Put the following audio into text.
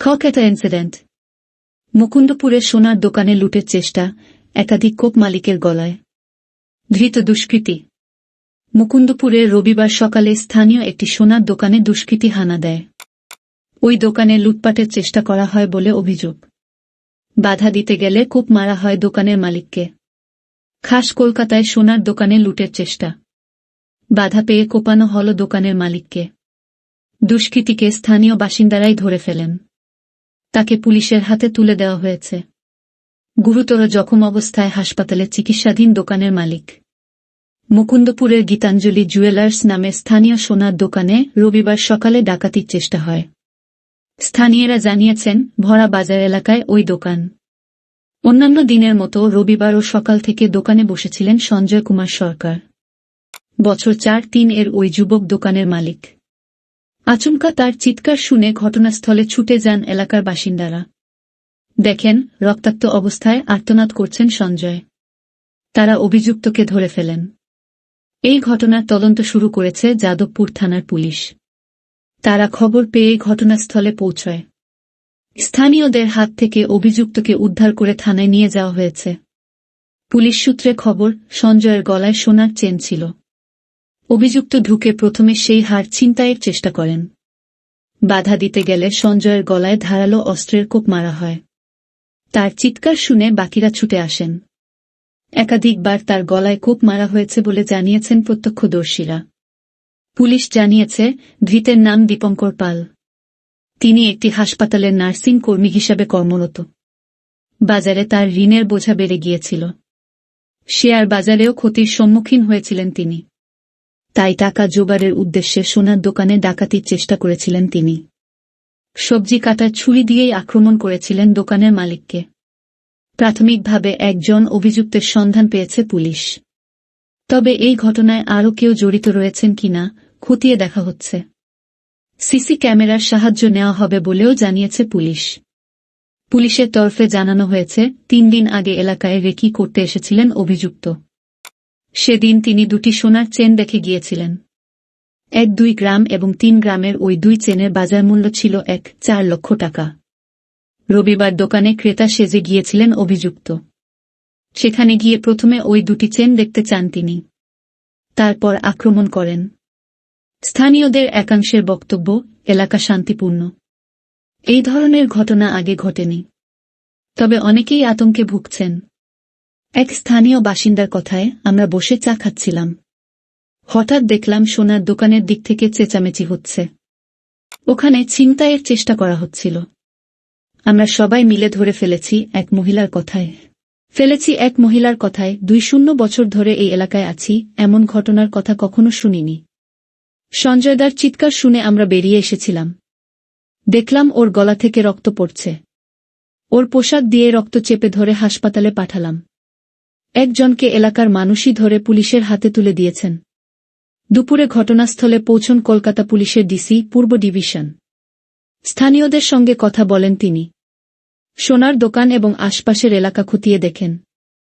খকেতা incident মুকুন্দপুরে সোনার দোকানে লুটের চেষ্টা, একাধিক কোপ মালিকের গলায়। ধৃত দুষ্কৃতী। মুকুন্দপুরে রবিবার সকালে স্থানীয় একটি সোনার দোকানে দুষ্কৃতী হানা দেয়। ওই দোকানে লুটপাটের চেষ্টা করা হয় বলে অভিযোগ। বাধা দিতে গেলে কূপ মারা হয় দোকানের মালিককে। খাস কলকাতায় সোনার দোকানে লুটের চেষ্টা। বাধা পেয়ে কোপানো হল দোকানের মালিককে। দুষ্কৃতীকে স্থানীয় বাসিন্দারাই ধরে ফেলেন। তাকে পুলিশের হাতে তুলে দেওয়া হয়েছে। গুরুতর জখম অবস্থায় হাসপাতালে চিকিৎসাধীন দোকানের মালিক। মুকুন্দপুরের গীতাঞ্জলি জুয়েলার্স নামে স্থানীয় সোনার দোকানে রবিবার সকালে ডাকাতির চেষ্টা হয়। স্থানীয়রা জানিয়েছেন, ভরা বাজার এলাকায় ওই দোকান। অন্যান্য দিনের মতো রবিবারও সকাল থেকে দোকানে বসেছিলেন সঞ্জয় কুমার সরকার। বছর চার তিন এর ওই যুবক দোকানের মালিক। আচমকা তার চিৎকার শুনে ঘটনাস্থলে ছুটে যান এলাকার বাসিন্দারা। দেখেন, রক্তাক্ত অবস্থায় আর্তনাদ করছেন সঞ্জয়। তারা অভিযুক্তকে ধরে ফেলেন। এই ঘটনার তদন্ত শুরু করেছে যাদবপুর থানার পুলিশ। তারা খবর পেয়ে ঘটনাস্থলে পৌঁছয়। স্থানীয়দের হাত থেকে অভিযুক্তকে উদ্ধার করে থানায় নিয়ে যাওয়া হয়েছে। পুলিশ সূত্রে খবর, সঞ্জয়ের গলায় সোনার চেন ছিল। অভিযুক্ত ঢুকে প্রথমে সেই হার ছিনতাইয়ের চেষ্টা করেন। বাধা দিতে গেলে সঞ্জয়ের গলায় ধারালো অস্ত্রের কোপ মারা হয়। তার চিৎকার শুনে বাকিরা ছুটে আসেন। একাধিকবার তার গলায় কোপ মারা হয়েছে বলে জানিয়েছেন প্রত্যক্ষদর্শীরা। পুলিশ জানিয়েছে, ধৃতের নাম দীপঙ্কর পাল। তিনি একটি হাসপাতালের নার্সিং কর্মী হিসাবে কর্মরত। বাজারে তার ঋণের বোঝা বেড়ে গিয়েছিল। শেয়ার বাজারেও ক্ষতির সম্মুখীন হয়েছিলেন তিনি। তাই টাকা জোগাড়ের উদ্দেশ্যে সোনার দোকানে ডাকাতির চেষ্টা করেছিলেন তিনি। সবজি কাটার ছুরি দিয়েই আক্রমণ করেছিলেন দোকানের মালিককে। প্রাথমিকভাবে একজন অভিযুক্তের সন্ধান পেয়েছে পুলিশ। তবে এই ঘটনায় আরও কেউ জড়িত রয়েছেন কিনা, খতিয়ে দেখা হচ্ছে। সিসি ক্যামেরার সাহায্য নেওয়া হবে বলেও জানিয়েছে পুলিশ। পুলিশের তরফে জানানো হয়েছে, তিন দিন আগে এলাকায় রেকি করতে এসেছিলেন অভিযুক্ত। সেদিন তিনি দুটি সোনার চেন দেখে গিয়েছিলেন। এক দুই গ্রাম এবং তিন গ্রামের ওই দুই চেনের বাজার মূল্য ছিল এক চার লক্ষ টাকা। রবিবার দোকানে ক্রেতা সেজে গিয়েছিলেন অভিযুক্ত। সেখানে গিয়ে প্রথমে ওই দুটি চেন দেখতে চান তিনি। তারপর আক্রমণ করেন। স্থানীয়দের একাংশের বক্তব্য এলাকা শান্তিপূর্ণ। এই ধরনের ঘটনা আগে ঘটেনি। তবে অনেকেই আতঙ্কে ভুগছেন। এক স্থানীয় বাসিন্দার কথায় আমরা বসে চা খাচ্ছিলাম। হঠাৎ দেখলাম সোনার দোকানের দিক থেকে চেঁচামেচি হচ্ছে। ওখানে ছিনতাইয়ের চেষ্টা করা হচ্ছিল। আমরা সবাই মিলে ধরে ফেলেছি এক মহিলার কথায়। ফেলেছি এক মহিলার কথায় দুই শূন্য বছর ধরে এই এলাকায় আছি, এমন ঘটনার কথা কখনো শুনিনি। সঞ্জয়দার চিৎকার শুনে আমরা বেরিয়ে এসেছিলাম। দেখলাম ওর গলা থেকে রক্ত পড়ছে। ওর পোশাক দিয়ে রক্ত চেপে ধরে হাসপাতালে পাঠালাম। একজনকে এলাকার মানুষই ধরে পুলিশের হাতে তুলে দিয়েছেন। দুপুরে ঘটনাস্থলে পৌঁছন কলকাতা পুলিশের ডিসি, পূর্ব ডিভিশন। স্থানীয়দের সঙ্গে কথা বলেন তিনি। সোনার দোকান এবং আশপাশের এলাকা খতিয়ে দেখেন।